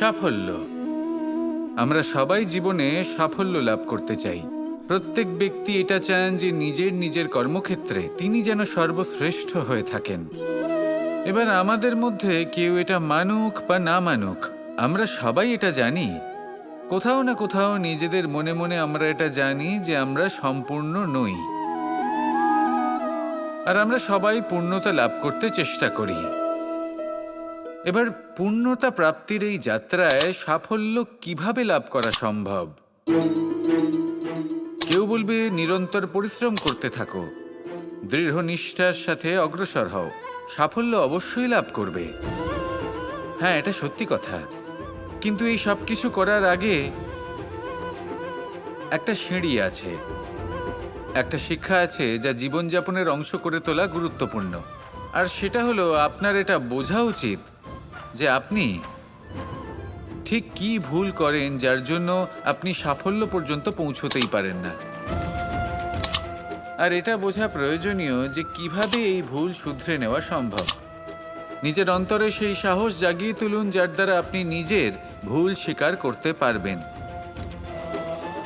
সাফল্য। আমরা সবাই জীবনে সাফল্য লাভ করতে চাই। প্রত্যেক ব্যক্তি এটা চান যে নিজের নিজের কর্মক্ষেত্রে তিনি যেন সর্বশ্রেষ্ঠ হয়ে থাকেন। এবার আমাদের মধ্যে কেউ এটা মানুক বা না মানুক, আমরা সবাই এটা জানি। কোথাও না কোথাও নিজেদের মনে মনে আমরা এটা জানি যে আমরা সম্পূর্ণ নই। আর আমরা সবাই পূর্ণতা লাভ করতে চেষ্টা করি। এবার পূর্ণতা প্রাপ্তির এই যাত্রায় সাফল্য কীভাবে লাভ করা সম্ভব? কেউ বলবে নিরন্তর পরিশ্রম করতে থাকো, দৃঢ় নিষ্ঠার সাথে অগ্রসর হও, সাফল্য অবশ্যই লাভ করবে। হ্যাঁ এটা সত্যি কথা। কিন্তু এই সব কিছু করার আগে একটা সিঁড়ি আছে, একটা শিক্ষা আছে যা জীবনযাপনের অংশ করে তোলা গুরুত্বপূর্ণ। আর সেটা হলো, আপনার এটা বোঝা উচিত যে আপনি ঠিক কি ভুল করেন যার জন্য আপনি সাফল্য পর্যন্ত পৌঁছতেই পারেন না। আর এটা বোঝা প্রয়োজনীয় যে কীভাবে এই ভুল শুধরে নেওয়া সম্ভব। নিজের অন্তরে সেই সাহস জাগিয়ে তুলুন যার দ্বারা আপনি নিজের ভুল স্বীকার করতে পারবেন।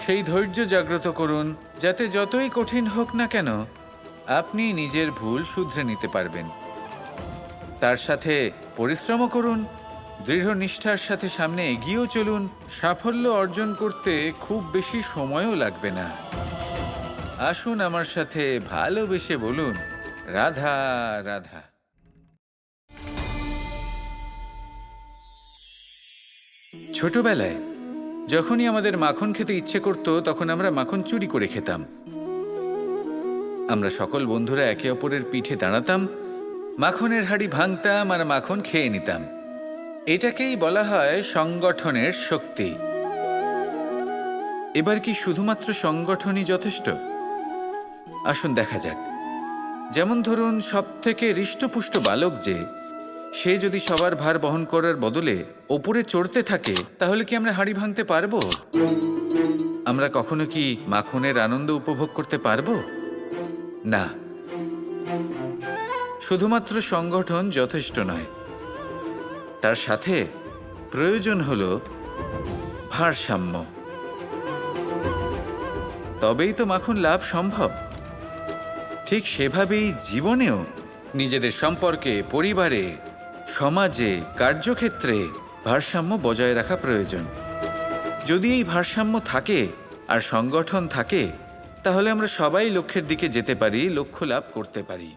সেই ধৈর্য জাগ্রত করুন, যাতে যতই কঠিন হোক না কেন, আপনি নিজের ভুল শুধরে নিতে পারবেন। তার সাথে পরিশ্রমও করুন, দৃঢ় নিষ্ঠার সাথে সামনে এগিয়েও চলুন, সাফল্য অর্জন করতে খুব বেশি সময়ও লাগবে না। আসুন আমার সাথে ভালোবেসে বলুন, রাধা রাধা। ছোটবেলায়, যখনই আমাদের মাখন খেতে ইচ্ছে করত, তখন আমরা মাখন চুরি করে খেতাম। আমরা সকল বন্ধুরা একে অপরের পিঠে দাঁড়াতাম মাখনের হাড়ি ভাঙতাম আর মাখন খেয়ে নিতাম। এটাকেই বলা হয় সংগঠনের শক্তি। এবার কি শুধুমাত্র সংগঠনই যথেষ্ট? আসুন দেখা যাক। যেমন ধরুন সব থেকে হৃষ্টপুষ্ট বালক যে, সে যদি সবার ভার বহন করার বদলে ওপরে চড়তে থাকে, তাহলে কি আমরা হাড়ি ভাঙতে পারব? আমরা কখনো কি মাখনের আনন্দ উপভোগ করতে পারব? না। শুধুমাত্র সংগঠন যথেষ্ট নয়। তার সাথে প্রয়োজন হল ভারসাম্য। তবেই তো মাখন লাভ সম্ভব। ঠিক সেভাবেই জীবনেও নিজেদের সম্পর্কে, পরিবারে, সমাজে, কার্যক্ষেত্রে ভারসাম্য বজায় রাখা প্রয়োজন। যদি এই ভারসাম্য থাকে আর সংগঠন থাকে, তাহলে আমরা সবাই লক্ষ্যের দিকে যেতে পারি, লক্ষ্য লাভ করতে পারি।